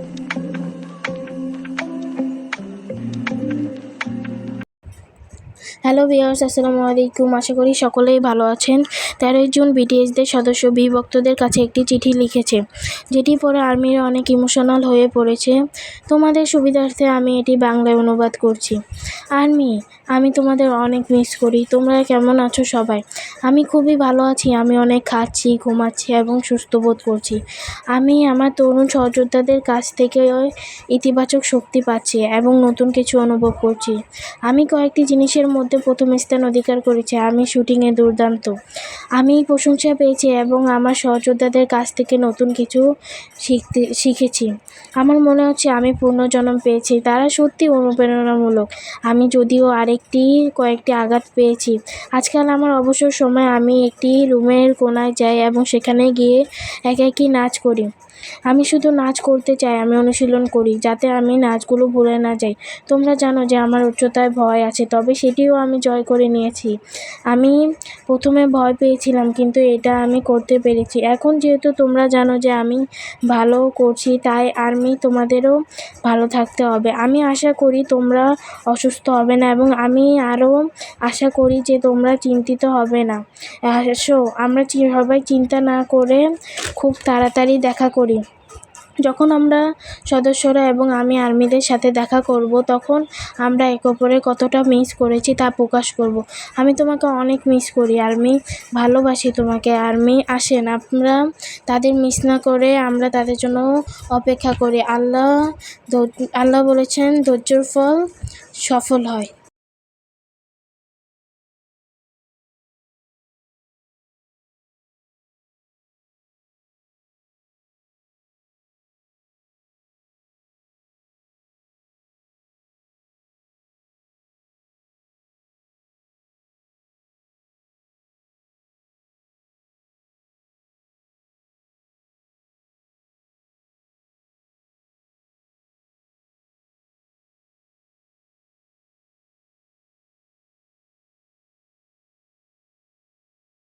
Thank you. Hello viewers, আসসালামু আলাইকুম। আশা করি সকলেই ভালো আছেন। তেরোই জুন বিটিএসদের সদস্য বিভক্তদের কাছে একটি চিঠি লিখেছে, যেটি পড়ে আর্মিরা অনেক ইমোশনাল হয়ে পড়েছে। তোমাদের সুবিধার্থে আমি এটি বাংলায় অনুবাদ করছি। আর্মি, আমি তোমাদের অনেক মিস করি। তোমরা কেমন আছো সবাই? আমি খুবই ভালো আছি। আমি অনেক খাচ্ছি, ঘুমাচ্ছি এবং সুস্থ বোধ করছি। আমি আমার তরুণ সহযোদ্ধাদের কাছ থেকে ইতিবাচক শক্তি পাচ্ছি এবং নতুন কিছু অনুভব করছি। আমি কয়েকটি জিনিসের মধ্যে প্রথম স্থান অধিকার করেছি। আমি শুটিংয়ে দুর্দান্ত। আমি প্রশংসা পেয়েছি এবং আমার সহযোদ্ধাদের কাছ থেকে নতুন কিছু শিখতে শিখেছি। আমার মনে হচ্ছে আমি পুনর্জন্ম পেয়েছি। তারা সত্যি অনুপ্রেরণামূলক। আমি যদিও আরেকটি কয়েকটি আঘাত পেয়েছি। আজকাল আমার অবসর সময় আমি একটি রুমের কোনায় যাই এবং সেখানে গিয়ে এক একই নাচ করি। আমি শুধু নাচ করতে চাই, আমি অনুশীলন করি, যাতে আমি নাচগুলো ভুলে না যাই। তোমরা জানো যে আমার উচ্চতায় ভয় আছে, তবে সেটিও আমি জয় করে নিয়েছি। আমি প্রথমে ভয় পেয়েছিলাম, কিন্তু এটা আমি করতে পেরেছি। এখন যেহেতু তোমরা জানো যে আমি ভালো করছি, তাই আর্মি তোমাদেরও ভালো থাকতে হবে। আমি আশা করি তোমরা অসুস্থ হবে না এবং আমি আরও আশা করি যে তোমরা চিন্তিত হবে না। আসো আমরা সবাই চিন্তা না করে খুব তাড়াতাড়ি দেখা করি। যখন আমরা সদস্যরা এবং আমি আর্মিদের সাথে দেখা করব, তখন আমরা একে অপরের কতটা মিস করেছি তা প্রকাশ করব। আমি তোমাকে অনেক মিস করি, আর্মি। ভালোবাসি তোমাকে, আর্মি। আসেন, আমরা তাদের মিস না করে আমরা তাদের জন্য অপেক্ষা করি। আল্লাহ আল্লাহ বলেছেন, ধৈর্যর ফল সফল হয়।